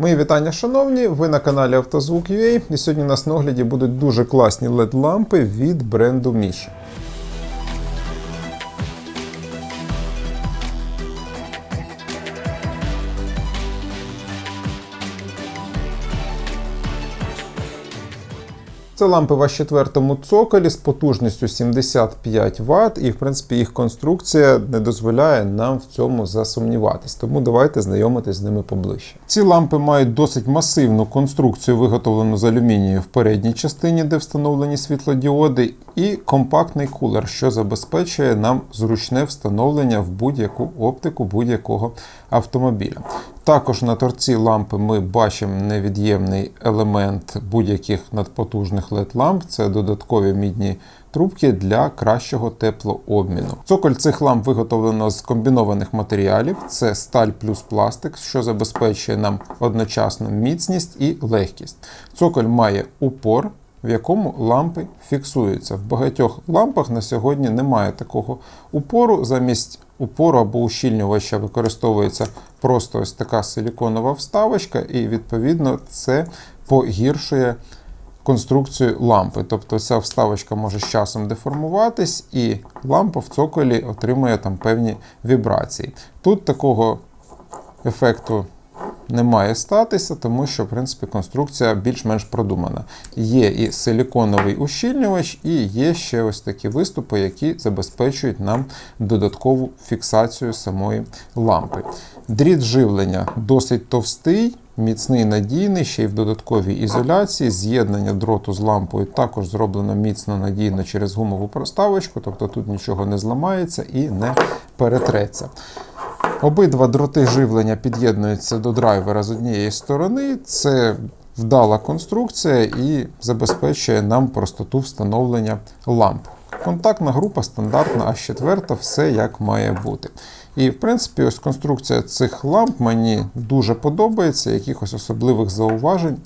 Мої вітання, шановні! Ви на каналі Автозвук.ua і сьогодні у нас на огляді будуть дуже класні LED-лампи від бренду Mish. Це лампи в четвертому цоколі з потужністю 75 Вт, і в принципі їх конструкція не дозволяє нам в цьому засумніватись. Тому давайте знайомитись з ними поближче. Ці лампи мають досить масивну конструкцію, виготовлену з алюмінію в передній частині, де встановлені світлодіоди, і компактний кулер, що забезпечує нам зручне встановлення в будь-яку оптику будь-якого автомобіля. Також на торці лампи ми бачимо невід'ємний елемент будь-яких надпотужних LED-ламп. Це додаткові мідні трубки для кращого теплообміну. Цоколь цих ламп виготовлено з комбінованих матеріалів: це сталь плюс пластик, що забезпечує нам одночасно міцність і легкість. Цоколь має упор. В якому лампи фіксуються. В багатьох лампах на сьогодні немає такого упору. Замість упору або ущільнювача використовується просто ось така силіконова вставочка, і відповідно це погіршує конструкцію лампи. Тобто ця вставочка може з часом деформуватись, і лампа в цоколі отримує там певні вібрації. Тут такого ефекту не має статися, тому що в принципі конструкція більш-менш продумана. Є і силіконовий ущільнювач, і є ще ось такі виступи, які забезпечують нам додаткову фіксацію самої лампи. Дріт живлення досить товстий. Міцний надійний, ще й в додатковій ізоляції. З'єднання дроту з лампою також зроблено міцно надійно через гумову проставочку, тобто тут нічого не зламається і не перетреться. Обидва дроти живлення під'єднуються до драйвера з однієї сторони. Це вдала конструкція і забезпечує нам простоту встановлення ламп. Контактна група стандартна, а четверта все як має бути. І, в принципі, ось конструкція цих ламп мені дуже подобається, якихось особливих зауважень.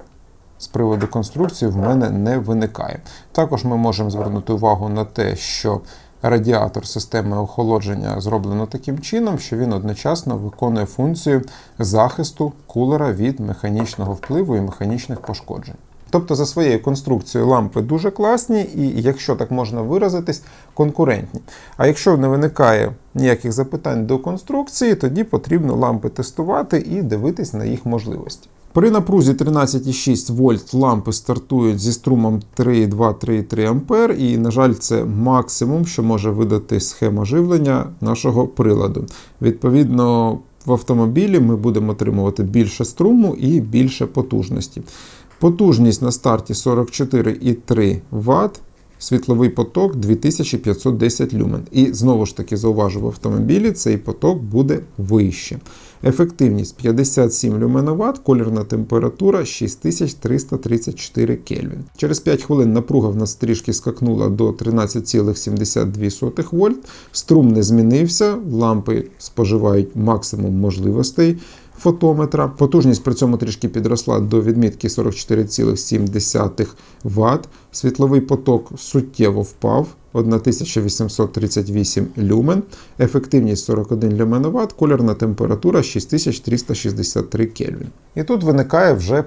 З приводу конструкції в мене не виникає. Також ми можемо звернути увагу на те, що радіатор системи охолодження зроблено таким чином, що він одночасно виконує функцію захисту кулера від механічного впливу і механічних пошкоджень. Тобто за своєю конструкцією лампи дуже класні і, якщо так можна виразитись, конкурентні. А якщо не виникає ніяких запитань до конструкції, тоді потрібно лампи тестувати і дивитись на їх можливості. При напрузі 13,6 вольт лампи стартують зі струмом 3,2-3,3 А, і, на жаль, це максимум, що може видати схема живлення нашого приладу. Відповідно, в автомобілі ми будемо отримувати більше струму і більше потужності. Потужність на старті 44,3 Вт. Світловий поток 2510 люмен. І знову ж таки зауважу, в автомобілі цей поток буде вище. Ефективність 57 люменоват, колірна температура 6334 Кельвін. Через 5 хвилин напруга в нас трішки скакнула до 13,72 вольт. Струм не змінився, лампи споживають максимум можливостей фотометра. Потужність при цьому трішки підросла до відмітки 44,7 Вт. Світловий поток суттєво впав. 1838 люмен, ефективність 41 люменоват, колірна температура 6363 Кельвін. І тут виникає вже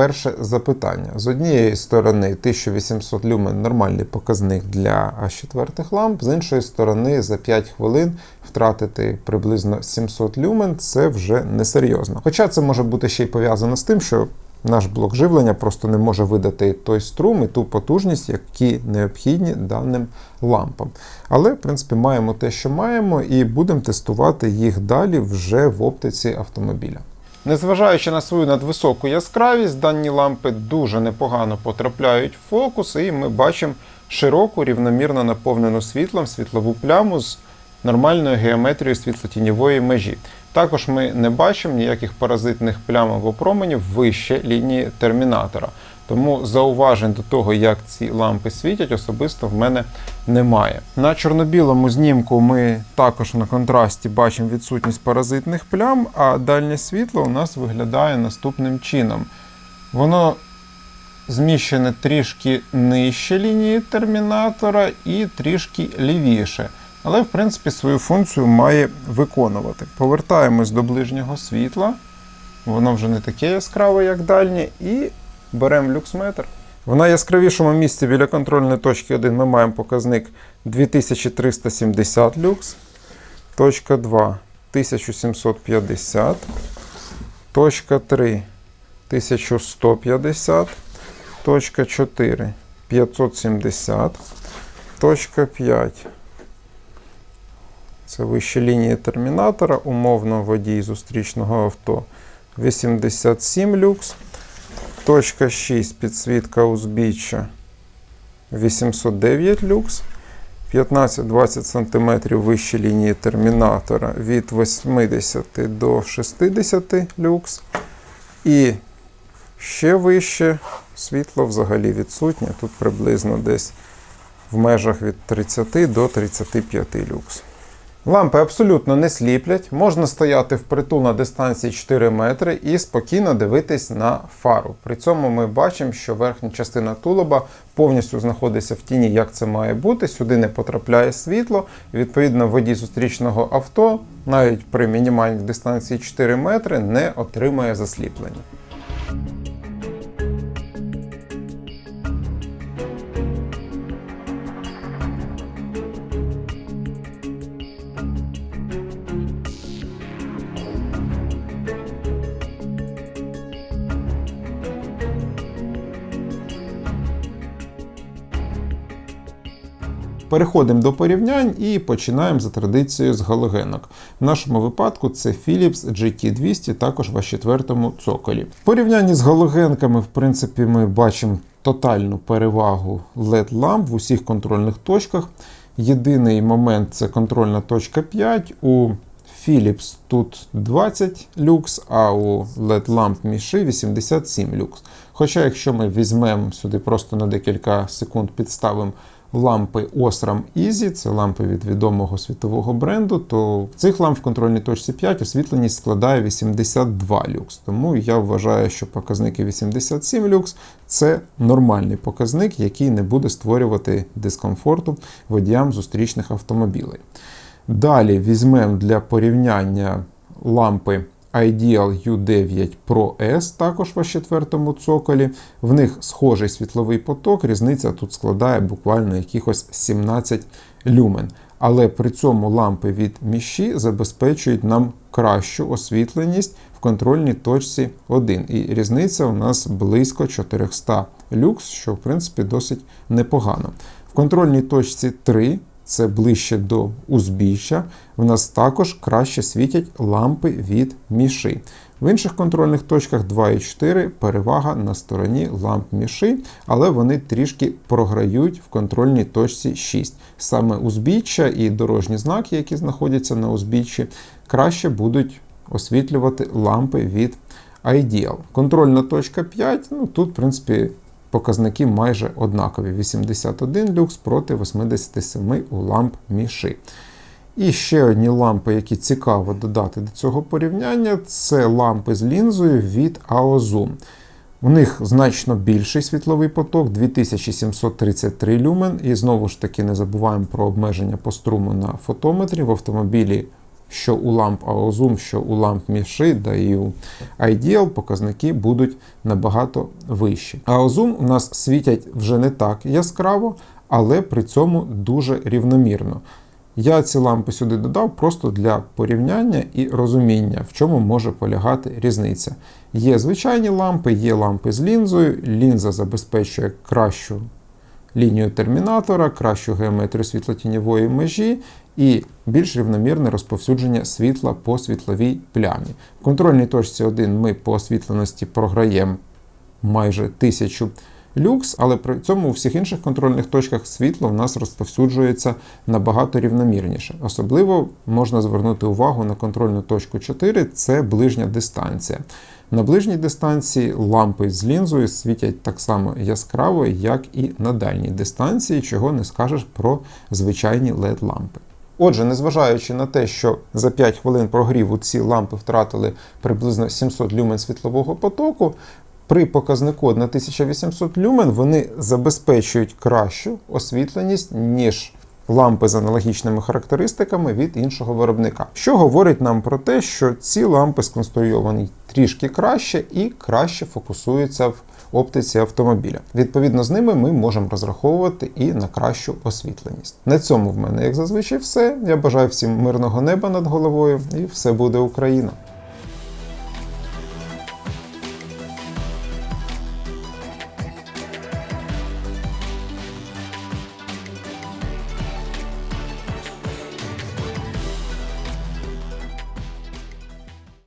перше запитання. З однієї сторони, 1800 люмен нормальний показник для А4 ламп, з іншої сторони, за 5 хвилин втратити приблизно 700 люмен це вже несерйозно. Хоча це може бути ще й пов'язано з тим, що наш блок живлення просто не може видати той струм і ту потужність, які необхідні даним лампам. Але, в принципі, маємо те, що маємо, і будемо тестувати їх далі вже в оптиці автомобіля. Незважаючи на свою надвисоку яскравість, дані лампи дуже непогано потрапляють в фокус, і ми бачимо широку, рівномірно наповнену світлом світлову пляму з нормальною геометрією світлотіньової межі. Також ми не бачимо ніяких паразитних плям або променів вище лінії термінатора. Тому зауважень до того, як ці лампи світять, особисто в мене немає. На чорно-білому знімку ми також на контрасті бачимо відсутність паразитних плям, а дальнє світло у нас виглядає наступним чином. Воно зміщене трішки нижче лінії термінатора і трішки лівіше. Але, в принципі, свою функцію має виконувати. Повертаємось до ближнього світла. воно вже не таке яскраве, як дальнє, і беремо люксметр. В найяскравішому місці біля контрольної точки 1 ми маємо показник 2370 люкс. Точка 2 1750. Точка 3 1150. Точка 4 570. Точка 5. Це вище лінії термінатора, умовно водій зустрічного авто 87 люкс. Точка 6 підсвітка узбіччя 809 люкс. 15-20 см вище лінії термінатора від 80 до 60 люкс. І ще вище світло взагалі відсутнє. Тут приблизно десь в межах від 30 до 35 люкс. Лампи абсолютно не сліплять, можна стояти впритул на дистанції 4 метри і спокійно дивитись на фару. При цьому ми бачимо, що верхня частина тулуба повністю знаходиться в тіні, як це має бути. Сюди не потрапляє світло. Відповідно, водій зустрічного авто навіть при мінімальній дистанції 4 метри не отримає засліплення. Переходимо до порівнянь і починаємо за традицією з галогенок. В нашому випадку це Philips GT200, також в четвертому цоколі. В порівнянні з галогенками, в принципі, ми бачимо тотальну перевагу LED-ламп в усіх контрольних точках. Єдиний момент це контрольна точка 5. У Philips тут 20 люкс, а у LED-ламп Міши 87 люкс. Хоча, якщо ми візьмемо сюди просто на декілька секунд підставимо лампи Osram Easy, це лампи від відомого світового бренду, то в цих ламп в контрольній точці 5 освітленість складає 82 люкс. Тому я вважаю, що показники 87 люкс це нормальний показник, який не буде створювати дискомфорту водіям зустрічних автомобілей. Далі візьмемо для порівняння лампи Ideal U9 Pro S, також в четвертому цоколі. В них схожий світловий поток, різниця тут складає буквально якихось 17 люмен. Але при цьому лампи від міші забезпечують нам кращу освітленість в контрольній точці 1. І різниця у нас близько 400 люкс, що в принципі досить непогано. В контрольній точці 3 це ближче до узбіччя, в нас також краще світять лампи від міши. В інших контрольних точках 2 і 4 перевага на стороні ламп міши, але вони трішки програють в контрольній точці 6. Саме узбіччя і дорожні знаки, які знаходяться на узбіччі, краще будуть освітлювати лампи від Ideal. Контрольна точка 5, ну тут, в принципі, показники майже однакові: 81 люкс проти 87 у ламп міши. І ще одні лампи, які цікаво додати до цього порівняння, це лампи з лінзою від AOZoom. У них значно більший світловий поток 2733 люмен. І знову ж таки не забуваємо про обмеження по струму на фотометрі в автомобілі що у ламп AOZoom, що у ламп Міши, да і у Ideal показники будуть набагато вищі. AOZoom у нас світять вже не так яскраво, але при цьому дуже рівномірно. Я ці лампи сюди додав просто для порівняння і розуміння, в чому може полягати різниця. Є звичайні лампи, є лампи з лінзою. Лінза забезпечує кращу лінію термінатора, кращу геометрію світлотіньової межі і більш рівномірне розповсюдження світла по світловій плямі. В контрольній точці 1 ми по освітленості програємо майже 1000 люкс, але при цьому у всіх інших контрольних точках світло в нас розповсюджується набагато рівномірніше. Особливо можна звернути увагу на контрольну точку 4 це ближня дистанція. На ближній дистанції лампи з лінзою світять так само яскраво, як і на дальній дистанції, чого не скажеш про звичайні LED-лампи. Отже, незважаючи на те, що за 5 хвилин прогріву ці лампи втратили приблизно 700 люмен світлового потоку, при показнику 1800 люмен вони забезпечують кращу освітленість, ніж лампи з аналогічними характеристиками від іншого виробника, що говорить нам про те, що ці лампи сконструйовані трішки краще і краще фокусуються в оптиці автомобіля. Відповідно з ними ми можемо розраховувати і на кращу освітленість. На цьому в мене, як зазвичай, все. Я бажаю всім мирного неба над головою, і все буде Україна.